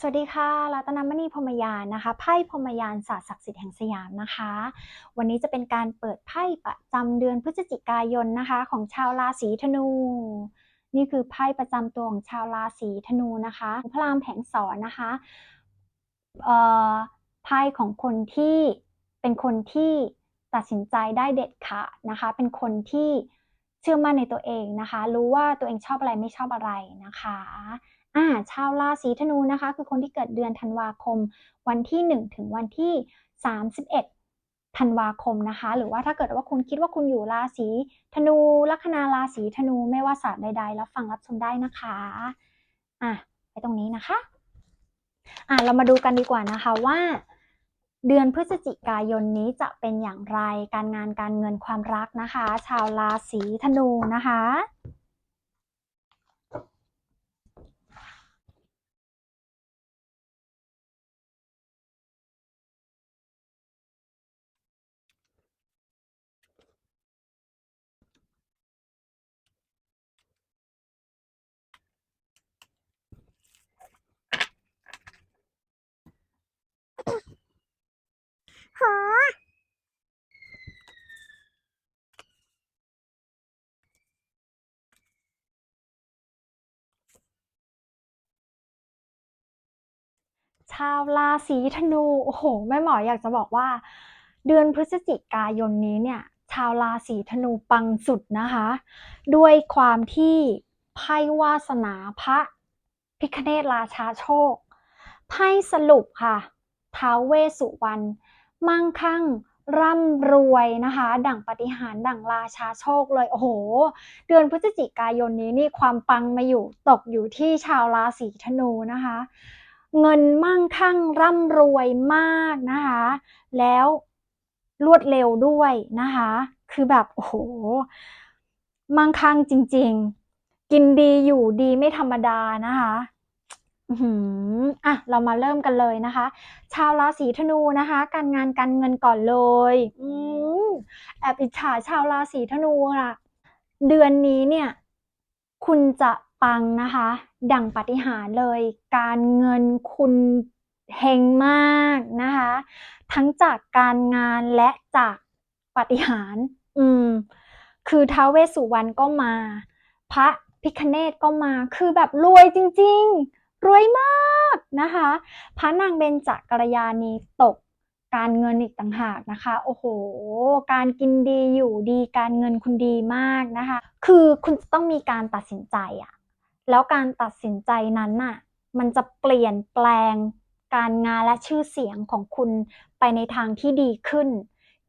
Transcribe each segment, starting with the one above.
สวัสดีค่ะรัตนมณีพรหมยานนะคะไพ่พรหมยานศาสตร์ศักดิ์สิทธิ์แห่งสยามนะคะ วันนี้จะเป็นการเปิดไพ่ประจำเดือนพฤศจิกายนนะคะ ของชาวราศีธนู นี่คือไพ่ประจำตัวของชาวราศีธนูนะคะพระรามแผงสอนนะคะเอ่อไพ่ของคนที่เป็นคนที่ตัดสินใจได้เด็ดขาดนะคะ เป็นคนที่เชื่อมั่นในตัวเองนะคะ รู้ว่าตัวเองชอบอะไรไม่ชอบอะไรนะคะ อ่าชาวราศีธนูนะคะ คือคนที่เกิดเดือนธันวาคม วันที่ 1 ถึงวันที่ 31ธันวาคมนะคะ หรือว่าถ้าเกิดว่าคุณคิดว่าคุณอยู่ราศีธนูลัคนาราศีธนูไม่ว่าศาสตร์ใดๆรับฟังรับชมได้นะคะอะไปตรงนี้นะคะอะเรามาดูกันดีกว่านะคะว่าเดือนพฤศจิกายนนี้จะเป็นอย่างไรการงานการเงินความรักนะคะ ชาวราศีธนูนะคะ โห ชาวราศีธนู โอ้โห แม่หมออยากจะบอกว่า เดือนพฤศจิกายนนี้เนี่ย ชาวราศีธนูปังสุดนะคะ ด้วยความที่ไพ่วาสนาพระพิคเนตราชาโชค ไพ่สรุปค่ะ ท้าวเวสุวรรณมั่งคั่งร่ำรวยนะคะ ดั่งปฏิหารดั่งราชาโชคเลย โอ้โห เดือนพฤศจิกายนนี้นี่ความปังมาอยู่ตกอยู่ที่ชาวราศีธนูนะคะ เงินมั่งคั่งร่ำรวยมากนะคะ แล้วรวดเร็วด้วยนะคะ คือแบบโอ้โห มั่งคั่งจริง ๆ กินดีอยู่ดีไม่ธรรมดานะคะอือหืออะ เรามาเริ่มกันเลยนะคะ ชาวราศีธนูนะคะ การงานการเงินก่อนเลย อืมแอบอิจฉาชาวราศีธนูอะเดือนนี้เนี่ย คุณจะ ปังนะคะ ดั่งปฏิหารเลย การเงินคุณเฮงมากนะคะ ทั้งจากการงานและจากปฏิหาร อืม คือท้าวเวสสุวรรณก็มา พระพิคเนตก็มา คือแบบรวยจริง ๆ รวยมากนะคะ พระนางเบญจกัลยาณีตกการเงินอีกต่างหากนะคะ โอ้โห การกินดีอยู่ดี การเงินคุณดีมากนะคะ คือคุณจะต้องมีการตัดสินใจอะ แล้วการตัดสินใจนั้นน่ะ มันจะเปลี่ยนแปลงการงานและชื่อเสียงของคุณไปในทางที่ดีขึ้น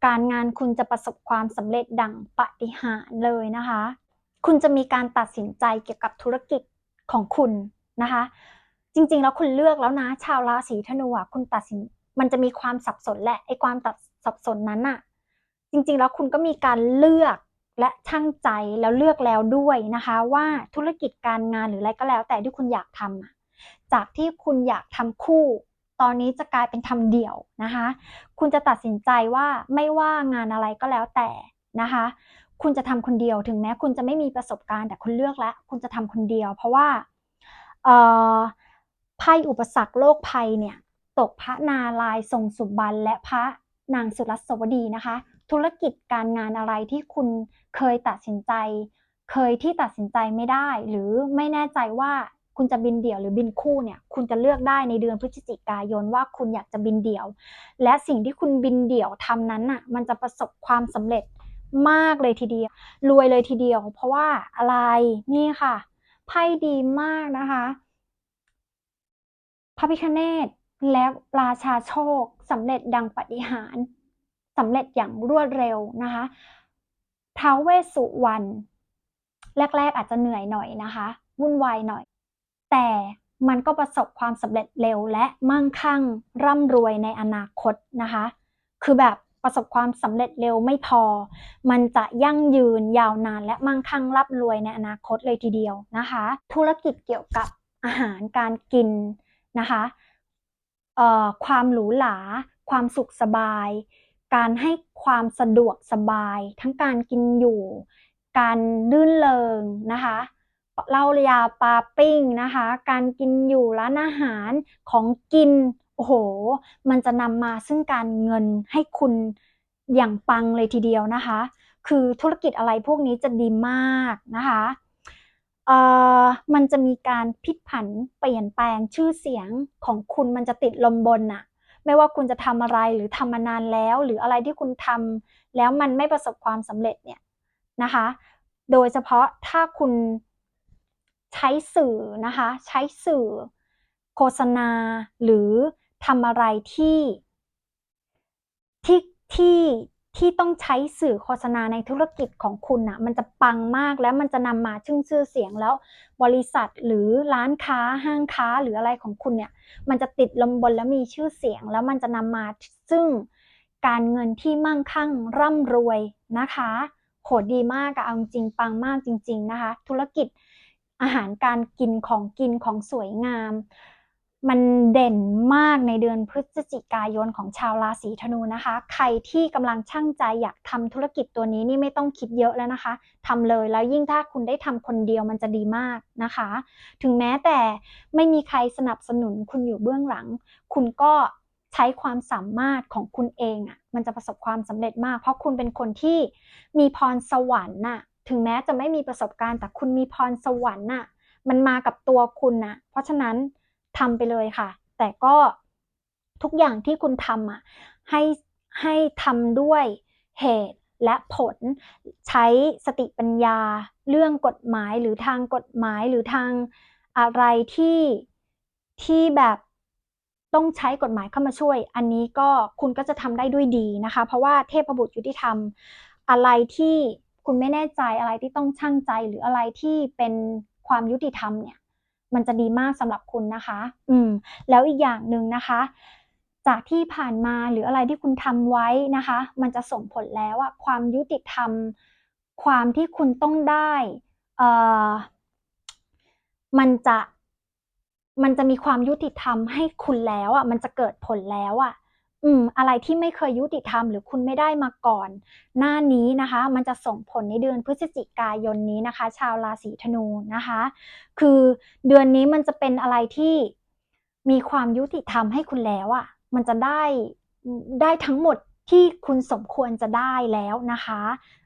การงานคุณจะประสบความสำเร็จดังปาฏิหาริย์เลยนะคะ คุณจะมีการตัดสินใจเกี่ยวกับธุรกิจของคุณนะคะ จริงๆ แล้วคุณเลือกแล้วนะ ชาวราศีธนูอะคุณตัดสิน มันจะมีความสับสนแหละไอ้ความตัดสับสนนั้นน่ะจริงๆ แล้วคุณก็มีการเลือก และช่างใจแล้วเลือกแล้วด้วยนะคะว่าธุรกิจการงานหรืออะไรก็แล้ว แต่ที่คุณอยากทำจากที่คุณอยากทำคู่ ตอนนี้จะกลายเป็นทำเดี่ยวนะคะ คุณจะตัดสินใจว่าไม่ว่างานอะไรก็แล้วแต่นะคะ คุณจะทำคนเดียวถึงแม้คุณจะไม่มีประสบการณ์แต่คุณเลือกแล้ว คุณจะทำคนเดียว เพราะว่าเอ่อไพ่อุปสรรคโลกภัยเนี่ยตกพระนารายทรงสุบรรณและพระนางสุรัสวดีนะคะ ธุรกิจการงานอะไรที่คุณเคยตัดสินใจ เคยที่ตัดสินใจไม่ได้ หรือไม่แน่ใจว่าคุณจะบินเดี่ยวหรือบินคู่เนี่ย คุณจะเลือกได้ในเดือนพฤศจิกายนว่าคุณอยากจะบินเดี่ยว และสิ่งที่คุณบินเดี่ยวทำนั้นน่ะ มันจะประสบความสำเร็จมากเลยทีเดียว รวยเลยทีเดียว เพราะว่าอะไรนี่ค่ะไพ่ดีมากนะคะพระพิคเนตและราชาโชคสำเร็จดังปฏิหาร สำเร็จอย่างรวดเร็วนะคะท้าวเวสสุวรรณแรก ๆ อาจจะเหนื่อยหน่อยนะคะ วุ่นวายหน่อย แต่มันก็ประสบความสำเร็จเร็วและมั่งคั่งร่ำรวยในอนาคตนะคะ คือแบบประสบความสำเร็จเร็วไม่พอ มันจะยั่งยืนยาวนานและมั่งคั่งร่ำรวยในอนาคตเลยทีเดียวนะคะ ธุรกิจเกี่ยวกับอาหารการกินนะคะเอ่อความหรูหรา ความสุขสบาย การให้ความสะดวกสบาย ทั้งการกินอยู่ การลื่นเริงนะคะเล้ายาปาปิ้งนะคะ การกินอยู่ร้านอาหารของกินโอ้โห มันจะนำมาซึ่งการเงินให้คุณอย่างปังเลยทีเดียวนะคะ คือธุรกิจอะไรพวกนี้จะดีมากนะคะเอ่อมันจะมีการพลิกผันเปลี่ยนแปลงชื่อเสียงของคุณมันจะติดลมบนอะ ไม่ว่าคุณจะทำอะไรหรือทำมานานแล้ว หรืออะไรที่คุณทำแล้วมันไม่ประสบความสำเร็จเนี่ยนะคะ โดยเฉพาะถ้าคุณใช้สื่อนะคะ ใช้สื่อโฆษณาหรือทำอะไรที่ที่ที่ ที่ต้องใช้สื่อโฆษณาในธุรกิจของคุณนะมันจะปังมากแล้วมันจะนำมาซึ่งชื่อเสียงแล้ว บริษัทหรือร้านค้าห้างค้าหรืออะไรของคุณเนี่ย มันจะติดลมบนแล้วมีชื่อเสียง แล้วมันจะนำมาซึ่งการเงินที่มั่งคั่งร่ำรวยนะคะโหดีมากอะเอาจริงปังมากจริง ๆนะคะ ธุรกิจอาหารการกินของกินของสวยงาม มันเด่นมากในเดือนพฤศจิกายนของชาวราศีธนูนะคะ ใครที่กำลังช่างใจอยากทำธุรกิจตัวนี้นี่ไม่ต้องคิดเยอะแล้วนะคะทำเลยแล้วยิ่งถ้าคุณได้ทำคนเดียวมันจะดีมากนะคะ ถึงแม้แต่ไม่มีใครสนับสนุนคุณอยู่เบื้องหลัง คุณก็ใช้ความสามารถของคุณเองอะ่ะมันจะประสบความสำเร็จมาก เพราะคุณเป็นคนที่มีพรสวรรค์น่ะถึงแม้จะไม่มีประสบการณ์ แต่คุณมีพรสวรรค์น่ะมันมากับตัวคุณนะเพราะฉะนั้น ทำไปเลยค่ะ แต่ก็ทุกอย่างที่คุณทำอะให้ให้ทำด้วยเหตุและผลใช้สติปัญญา เรื่องกฎหมายหรือทางกฎหมายหรือทางอะไรที่ที่แบบต้องใช้กฎหมายเข้ามาช่วย อันนี้ก็คุณก็จะทำได้ด้วยดีนะคะ เพราะว่าเทพบุตรยุติธรรมอะไรที่คุณไม่แน่ใจอะไรที่ต้องช่างใจหรืออะไรที่เป็นความยุติธรรมเนี่ย มันจะดีมากสำหรับคุณนะคะ อืม แล้วอีกอย่างหนึ่งนะคะ จากที่ผ่านมาหรืออะไรที่คุณทำไว้นะคะ มันจะส่งผลแล้วอะความยุติธรรม ความที่คุณต้องได้เอ่อมันจะมันจะมีความยุติธรรมให้คุณแล้วอะมันจะเกิดผลแล้วอะ อืมอะไรที่ไม่เคยยุติธรรมหรือคุณไม่ได้มาก่อน หน้านี้นะคะ มันจะส่งผลในเดือนพฤศจิกายนนี้นะคะ ชาวราศีธนูนะคะ คือเดือนนี้มันจะเป็นอะไรที่มีความยุติธรรมให้คุณแล้วอะ มันจะได้ได้ทั้งหมดที่คุณสมควรจะได้แล้วนะคะ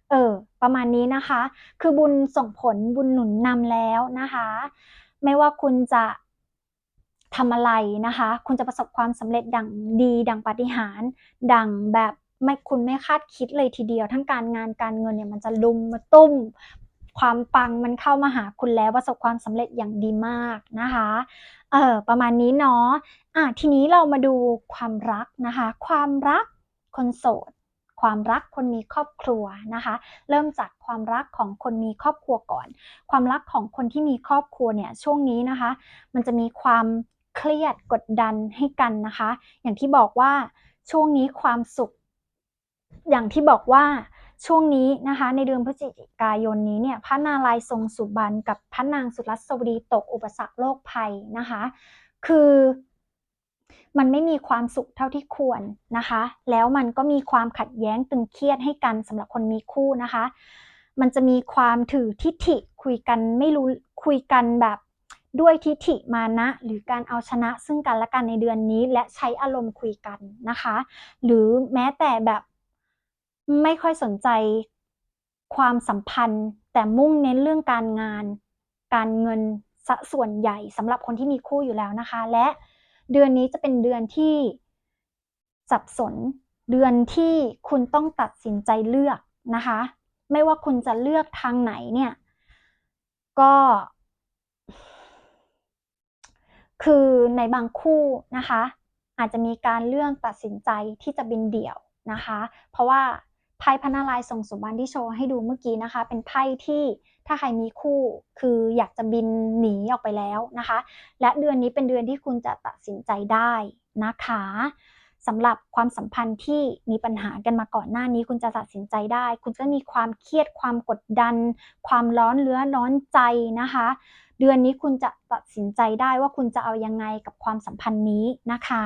เออ ประมาณนี้นะคะ คือบุญส่งผลบุญหนุนนำแล้วนะคะ ไม่ว่าคุณจะ ทำอะไรนะคะ คุณจะประสบความสำเร็จดังดี ดังปาฏิหาริย์ดังแบบไม่คุณไม่คาดคิดเลยทีเดียว ทั้งการงานการเงินเนี่ยมันจะลุมมาตุ้ม ความปังมันเข้ามาหาคุณแล้วประสบความสำเร็จอย่างดีมากนะคะเออประมาณนี้เนาะอะทีนี้เรามาดูความรักนะคะ ความรักคนโสดความรักคนมีครอบครัวนะคะ เริ่มจากความรักของคนมีครอบครัวก่อน ความรักของคนที่มีครอบครัวเนี่ยช่วงนี้นะคะ มันจะมีความ เครียดกดดันให้กันนะคะ อย่างที่บอกว่าช่วงนี้ความสุข อย่างที่บอกว่าช่วงนี้นะคะในเดือนพฤศจิกายนนี้เนี่ยพระนารายณ์ทรงสุบรรณกับพระนางสุรัสวดีตกอุปสรรคโรคภัยนะคะ คือมันไม่มีความสุขเท่าที่ควรนะคะ แล้วมันก็มีความขัดแย้งตึงเครียดให้กันสำหรับคนมีคู่นะคะ มันจะมีความถือทิฐิคุยกันไม่รู้คุยกันแบบ ด้วยทิฐิมานะ หรือการเอาชนะซึ่งกันและกันในเดือนนี้ และใช้อารมณ์คุยกันนะคะ หรือแม้แต่แบบไม่ค่อยสนใจความสัมพันธ์ แต่มุ่งเน้นเรื่องการงาน การเงินสส่วนใหญ่สำหรับคนที่มีคู่อยู่แล้วนะคะ และเดือนนี้จะเป็นเดือนที่สับสน เดือนที่คุณต้องตัดสินใจเลือกนะคะ ไม่ว่าคุณจะเลือกทางไหนเนี่ย ก็ คือในบางคู่นะคะ อาจจะมีการเลือกตัดสินใจที่จะบินเดี่ยวนะคะ เพราะว่าไพ่พนารายณ์ทรงสุบรรณที่โชว์ให้ดูเมื่อกี้นะคะ เป็นไพ่ที่ถ้าใครมีคู่คืออยากจะบินหนีออกไปแล้วนะคะ และเดือนนี้เป็นเดือนที่คุณจะตัดสินใจได้นะคะสำหรับความสัมพันธ์ที่มีปัญหากันมาก่อนหน้านี้คุณจะตัดสินใจได้ คุณจะมีความเครียดความกดดัน ความร้อนเลื้อร้อนใจนะคะ เดือนนี้คุณจะตัดสินใจได้ว่าคุณจะเอายังไงกับความสัมพันธ์นี้นะคะ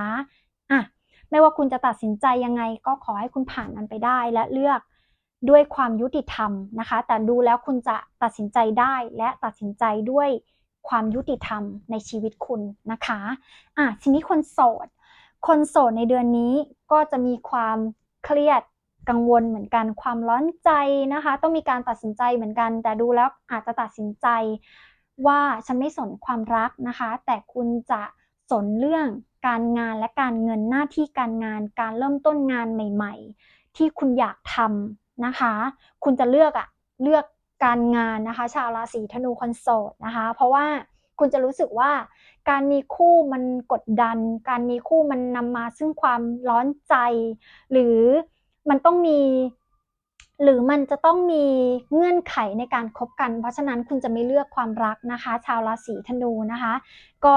อะไม่ว่าคุณจะตัดสินใจยังไงก็ขอให้คุณผ่านมันไปได้และเลือกด้วยความยุติธรรมนะคะ แต่ดูแล้วคุณจะตัดสินใจได้และตัดสินใจด้วยความยุติธรรมในชีวิตคุณนะคะอะทีนี้คนโสด คนโสดในเดือนนี้ก็จะมีความเครียดกังวลเหมือนกันความร้อนใจนะคะ ต้องมีการตัดสินใจเหมือนกัน แต่ดูแล้วอาจจะตัดสินใจ ว่าฉันไม่สนความรักนะคะ แต่คุณจะสนเรื่องการงานและการเงินหน้าที่การงาน การเริ่มต้นงานใหม่ ๆ ที่คุณอยากทำนะคะ คุณจะเลือกอะเลือกการงานนะคะ ชาวราศีธนูคอนโสดนะคะ เพราะว่าคุณจะรู้สึกว่าการมีคู่มันกดดัน การมีคู่มันนำมาซึ่งความร้อนใจ หรือมันต้องมี หรือมันจะต้องมีเงื่อนไขในการคบกัน เพราะฉะนั้นคุณจะไม่เลือกความรักนะคะ ชาวราศีธนูนะคะก็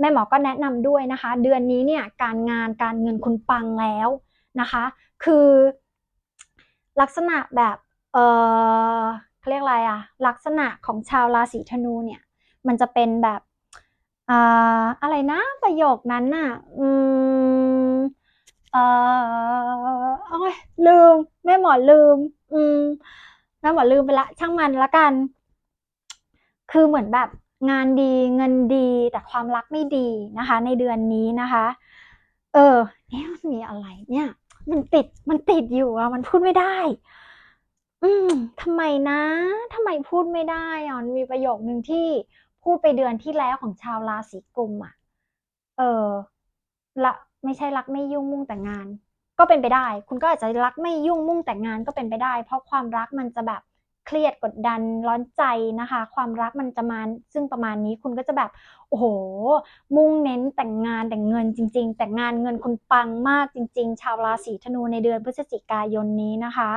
แม่หมอก็แนะนำด้วยนะคะ เดือนนี้เนี่ยการงานการเงินคุณปังแล้วนะคะ คือลักษณะแบบเออเขาเรียกอะไรอะลักษณะของชาวราศีธนูเนี่ยมันจะเป็นแบบอ่าอะไรนะประโยคนั้นน่ะ อืมเออ โอ้ยลืม แม่หมอลืม อืมแม่หมอลืมไปละ ช่างมันละกัน คือเหมือนแบบงานดีเงินดีแต่ความรักไม่ดีนะคะ ในเดือนนี้นะคะ เออเนี่ยมันมีอะไรเนี่ย มันติดมันติดอยู่อะมันพูดไม่ได้ อืมทำไมนะทำไมพูดไม่ได้อะมันมีประโยคนึงที่พูดไปเดือนที่แล้วของชาวราศีกุมอะเออละไม่ใช่รักไม่ยุ่งมุ่งแต่งาน ก็เป็นไปได้ คุณก็อาจจะรักไม่ยุ่งมุ่งแต่งงานก็เป็นไปได้ เพราะความรักมันจะแบบเครียดกดดันร้อนใจนะคะ ความรักมันจะมาซึ่งประมาณนี้คุณก็จะแบบโอ้โห มุ่งเน้นแต่งงานแต่งเงินจริง ๆ แต่งงานเงินคุณปังมากจริง ๆ ชาวราศีธนูในเดือนพฤศจิกายนนี้นะคะ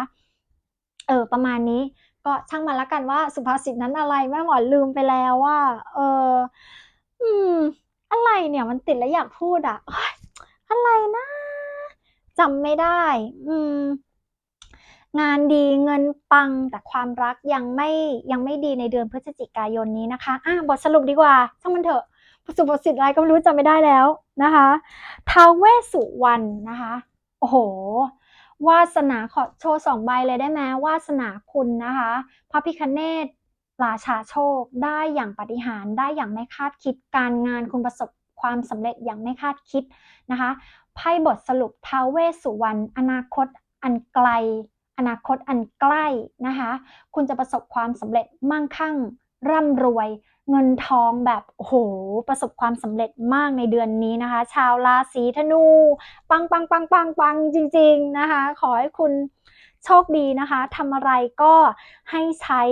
เออประมาณนี้ก็ช่างมันละกันว่าสุภาษิตนั้นอะไรแม่หมอลืมไปแล้วว่า เอออืม อะไรเนี่ยมันติดแล้วอยากพูดอะอะไรนะ จำไม่ได้ อืม งานดีเงินปังแต่ความรักยังไม่ยังไม่ดีในเดือนพฤศจิกายนนี้นะคะ อะบทสรุปดีกว่าช่างมันเถอะสุภาษิตอะไรก็ไม่รู้จำไม่ได้แล้วนะคะท้าวเวสุวรรณนะคะ โอ้โห วาสนาขอโชว์สองใบเลยได้ไหมวาสนาคุณนะคะ พระพิคเนตราชาโชคได้อย่างปฏิหารได้อย่างไม่คาดคิดการงานคุณประสบความสำเร็จอย่างไม่คาดคิดนะคะ ไพ่บทสรุปท้าวเวสสุวรรณอนาคตอันไกล อนาคตอันใกล้นะคะ คุณจะประสบความสำเร็จมั่งคั่ง ร่ำรวย เงินทองแบบโอ้โหประสบความสำเร็จมากในเดือนนี้นะคะ ชาวราศีธนู ปังปังปังปังปังจริง ๆนะคะ ขอให้คุณโชคดีนะคะทำอะไรก็ให้ใช้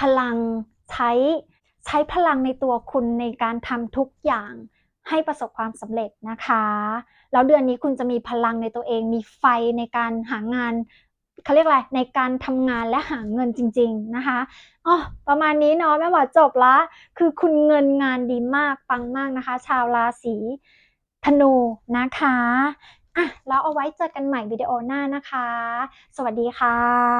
พลังใช้ใช้พลังในตัวคุณในการทำทุกอย่าง ให้ประสบความสำเร็จนะคะ แล้วเดือนนี้คุณจะมีพลังในตัวเอง มีไฟในการหางานเขาเรียกอะไรในการทำงานและหาเงินจริง ๆนะคะอ๋อประมาณนี้เนาะแม่หมอจบละ คือคุณเงินงานดีมากปังมากนะคะ ชาวราศีธนูนะคะอะแล้วเอาไว้เจอกันใหม่วิดีโอหน้านะคะ สวัสดีค่ะ